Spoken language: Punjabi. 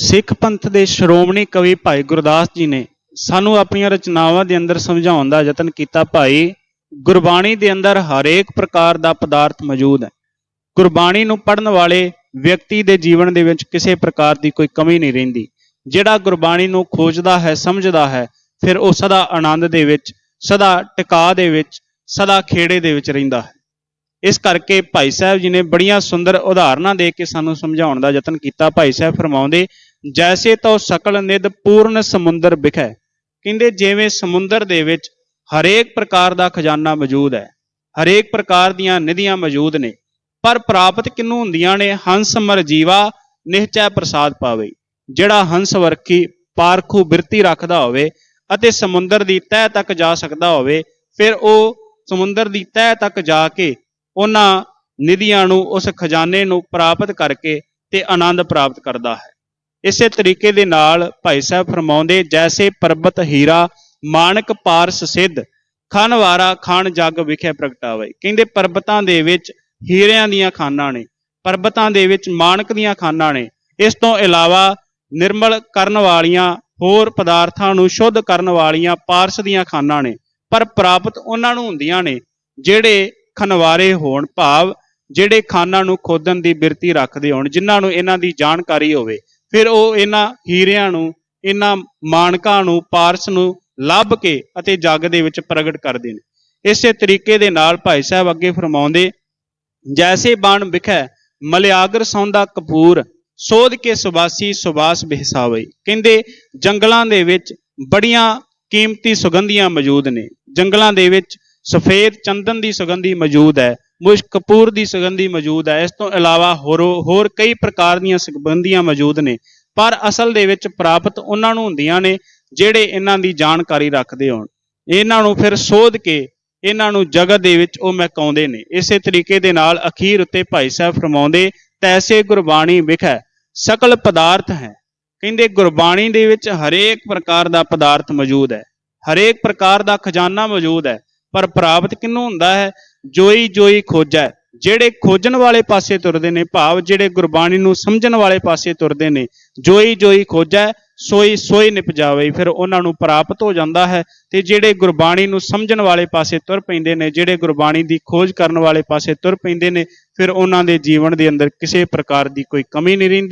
ਸਿੱਖ ਪੰਥ ਦੇ ਸ਼੍ਰੋਮਣੀ ਕਵੀ ਭਾਈ ਗੁਰਦਾਸ ਜੀ ਨੇ ਸਾਨੂੰ ਆਪਣੀਆਂ ਰਚਨਾਵਾਂ ਦੇ ਅੰਦਰ ਸਮਝਾਉਣ ਦਾ ਯਤਨ ਕੀਤਾ। ਭਾਈ ਗੁਰਬਾਣੀ ਦੇ ਅੰਦਰ ਹਰੇਕ ਪ੍ਰਕਾਰ ਦਾ ਪਦਾਰਥ ਮੌਜੂਦ ਹੈ। ਗੁਰਬਾਣੀ ਨੂੰ ਪੜਨ ਵਾਲੇ ਵਿਅਕਤੀ ਦੇ ਜੀਵਨ ਦੇ ਵਿੱਚ ਕਿਸੇ ਪ੍ਰਕਾਰ ਦੀ ਕੋਈ ਕਮੀ ਨਹੀਂ ਰਹਿੰਦੀ। ਜਿਹੜਾ ਗੁਰਬਾਣੀ ਨੂੰ ਖੋਜਦਾ ਹੈ, ਸਮਝਦਾ ਹੈ, ਫਿਰ ਉਹ ਸਦਾ ਆਨੰਦ ਦੇ ਵਿੱਚ, ਸਦਾ ਟਿਕਾ ਦੇ ਵਿੱਚ, ਸਦਾ ਖੇੜੇ ਦੇ ਵਿੱਚ ਰਹਿੰਦਾ ਹੈ। ਇਸ ਕਰਕੇ ਭਾਈ ਸਾਹਿਬ ਜੀ ਨੇ ਬੜੀਆਂ ਸੁੰਦਰ ਉਦਾਹਰਨਾਂ ਦੇ ਕੇ ਸਾਨੂੰ ਸਮਝਾਉਣ ਦਾ ਯਤਨ ਕੀਤਾ। ਭਾਈ ਸਾਹਿਬ ਫਰਮਾਉਂਦੇ ਜੈਸੇ ਤੋ ਸਕਲ ਨਿਦ ਪੂਰਨ ਸਮੁੰਦਰ ਵਿਖੈ। ਕਹਿੰਦੇ ਜਿਵੇਂ ਸਮੁੰਦਰ ਦੇ ਵਿੱਚ ਹਰੇਕ ਪ੍ਰਕਾਰ ਦਾ ਖਜ਼ਾਨਾ ਮੌਜੂਦ ਹੈ, ਹਰੇਕ ਪ੍ਰਕਾਰ ਦੀਆਂ ਨਿਧੀਆਂ ਮੌਜੂਦ ਨੇ, ਪਰ ਪ੍ਰਾਪਤ ਕਿਨੂੰ ਹੁੰਦੀਆਂ ਨੇ? ਹੰਸ ਮਰ ਜੀਵਾ, ਨਿਹਚੈ ਪ੍ਰਸਾਦ ਪਾਵੇ। ਜਿਹੜਾ ਹੰਸ ਵਰਖੀ ਪਾਰਖੂ ਬਿਰਤੀ ਰੱਖਦਾ ਹੋਵੇ ਅਤੇ ਸਮੁੰਦਰ ਦੀ ਤਹਿ ਤੱਕ ਜਾ ਸਕਦਾ ਹੋਵੇ, ਫਿਰ ਉਹ ਸਮੁੰਦਰ ਦੀ ਤਹਿ ਤੱਕ ਜਾ ਕੇ ਉਹਨਾਂ ਨਿਧੀਆਂ ਨੂੰ, ਉਸ ਖਜ਼ਾਨੇ ਨੂੰ ਪ੍ਰਾਪਤ ਕਰਕੇ ਤੇ ਆਨੰਦ ਪ੍ਰਾਪਤ ਕਰਦਾ ਹੈ। ਇਸੇ ਤਰੀਕੇ ਦੇ ਨਾਲ ਭਾਈ ਸਾਹਿਬ ਫਰਮਾਉਂਦੇ, ਜੈਸੇ ਪਰਬਤ ਹੀਰਾ ਮਾਨਕ ਪਾਰਸ ਸਿੱਧ ਖਨਵਾਰਾ ਖਾਨ ਜਗ ਵਿਖੇ ਪ੍ਰਗਟਾਵੇ। ਕਹਿੰਦੇ ਪਰਬਤਾਂ ਦੇ ਵਿੱਚ ਹੀਰਿਆਂ ਦੀਆਂ ਖਾਨਾਂ ਨੇ, ਪਰਬਤਾਂ ਦੇ ਵਿੱਚ ਮਾਨਕ ਦੀਆਂ ਖਾਨਾਂ ਨੇ। ਇਸ ਤੋਂ ਇਲਾਵਾ ਨਿਰਮਲ ਕਰਨ ਵਾਲੀਆਂ ਹੋਰ ਪਦਾਰਥਾਂ ਨੂੰ ਸ਼ੁੱਧ ਕਰਨ ਵਾਲੀਆਂ ਪਾਰਸ ਦੀਆਂ ਖਾਨਾਂ ਨੇ, ਪਰ ਪ੍ਰਾਪਤ ਉਹਨਾਂ ਨੂੰ ਹੁੰਦੀਆਂ ਨੇ, ਜਿਹੜੇ ਖਨਵਾਰੇ ਹੋਣ ਭਾਵ, ਜਿਹੜੇ ਖਾਨਾਂ ਨੂੰ ਖੋਦਣ ਦੀ ਬਿਰਤੀ ਰੱਖਦੇ ਹੋਣ, ਜਿਨ੍ਹਾਂ ਨੂੰ ਇਹਨਾਂ ਦੀ ਜਾਣਕਾਰੀ ਹੋਵੇ। ਫਿਰ ਉਹ ਇਹਨਾਂ ਹੀਰਿਆਂ ਨੂੰ, ਇਹਨਾਂ ਮਾਨਕਾਂ ਨੂੰ, ਪਾਰਸ ਨੂੰ ਲੱਭ ਕੇ ਅਤੇ ਜੱਗ ਦੇ ਵਿੱਚ ਪ੍ਰਗਟ ਕਰਦੇ ਨੇ। ਇਸੇ ਤਰੀਕੇ ਦੇ ਨਾਲ ਭਾਈ ਸਾਹਿਬ ਅੱਗੇ ਫਰਮਾਉਂਦੇ, ਜੈਸੇ ਬਾਣ ਵਿਖੈ, ਮਲਿਆਗਰ ਸੌਂਦਾ ਕਪੂਰ, ਸੋਧ ਕੇ ਸੁਬਾਸੀ ਸੁਬਾਸ ਬਿਹਸਾਵੇ ਕਹਿੰਦੇ, ਜੰਗਲਾਂ ਦੇ ਵਿੱਚ ਬੜੀਆਂ ਕੀਮਤੀ ਸੁਗੰਧੀਆਂ ਮੌਜੂਦ ਨੇ। ਜੰਗਲਾਂ ਦੇ ਵਿੱਚ ਸਫੇਦ ਚੰਦਨ ਦੀ ਸੁਗੰਧੀ ਮੌਜੂਦ ਹੈ। ਮੁਸ਼ਕ ਕਪੂਰ ਦੀ ਸੁਗੰਧੀ ਮੌਜੂਦ ਹੈ। ਇਸ ਤੋਂ ਇਲਾਵਾ ਹੋਰ ਹੋਰ ਕਈ ਪ੍ਰਕਾਰ ਦੀਆਂ ਸੁਗੰਧੀਆਂ ਮੌਜੂਦ ਨੇ, ਪਰ ਅਸਲ ਦੇ ਵਿੱਚ ਪ੍ਰਾਪਤ ਉਹਨਾਂ ਨੂੰ ਹੁੰਦੀਆਂ ਨੇ ਜਿਹੜੇ ਇਹਨਾਂ ਦੀ ਜਾਣਕਾਰੀ ਰੱਖਦੇ ਹੋਣ। ਇਹਨਾਂ ਨੂੰ ਫਿਰ ਸੋਧ ਕੇ ਇਹਨਾਂ ਨੂੰ ਜਗਤ ਦੇ ਵਿੱਚ ਉਹ ਮਹਿਕਾਉਂਦੇ ਨੇ। ਇਸੇ ਤਰੀਕੇ ਦੇ ਨਾਲ ਅਖੀਰ ਉੱਤੇ ਭਾਈ ਸਾਹਿਬ ਫਰਮਾਉਂਦੇ, ਤੈਸੇ ਗੁਰਬਾਣੀ ਵਿਖੈ, ਸਕਲ ਪਦਾਰਥ ਹੈ। ਕਹਿੰਦੇ, ਗੁਰਬਾਣੀ ਦੇ ਵਿੱਚ ਹਰੇਕ ਪ੍ਰਕਾਰ ਦਾ ਪਦਾਰਥ ਮੌਜੂਦ ਹੈ। ਹਰੇਕ ਪ੍ਰਕਾਰ ਦਾ ਖਜ਼ਾਨਾ ਮੌਜੂਦ ਹੈ, ਪਰ ਪ੍ਰਾਪਤ ਕਿਹਨੂੰ ਹੁੰਦਾ ਹੈ? ਜੋਈ ਜੋਈ ਖੋਜੈ। ਜਿਹੜੇ ਖੋਜਣ ਵਾਲੇ ਪਾਸੇ ਤੁਰਦੇ ਨੇ, ਭਾਵ ਜਿਹੜੇ ਗੁਰਬਾਣੀ ਨੂੰ ਸਮਝਣ ਵਾਲੇ ਪਾਸੇ ਤੁਰਦੇ ਨੇ, ਜੋਈ ਜੋਈ ਖੋਜੈ, ਸੋਈ ਸੋਈ ਨਿਪ ਜਾਵੇ, ਫਿਰ ਉਹਨਾਂ ਨੂੰ ਪ੍ਰਾਪਤ ਹੋ ਜਾਂਦਾ ਹੈ। ਤੇ ਜਿਹੜੇ ਗੁਰਬਾਣੀ ਨੂੰ ਸਮਝਣ ਵਾਲੇ ਪਾਸੇ ਤੁਰ ਪੈਂਦੇ ਨੇ, ਜਿਹੜੇ ਗੁਰਬਾਣੀ ਦੀ ਖੋਜ ਕਰਨ ਵਾਲੇ ਪਾਸੇ ਤੁਰ ਪੈਂਦੇ ਨੇ, ਫਿਰ ਉਹਨਾਂ ਦੇ ਜੀਵਨ ਦੇ ਅੰਦਰ ਕਿਸੇ ਪ੍ਰਕਾਰ ਦੀ ਕੋਈ ਕਮੀ ਨਹੀਂ ਰਹਿੰਦੀ।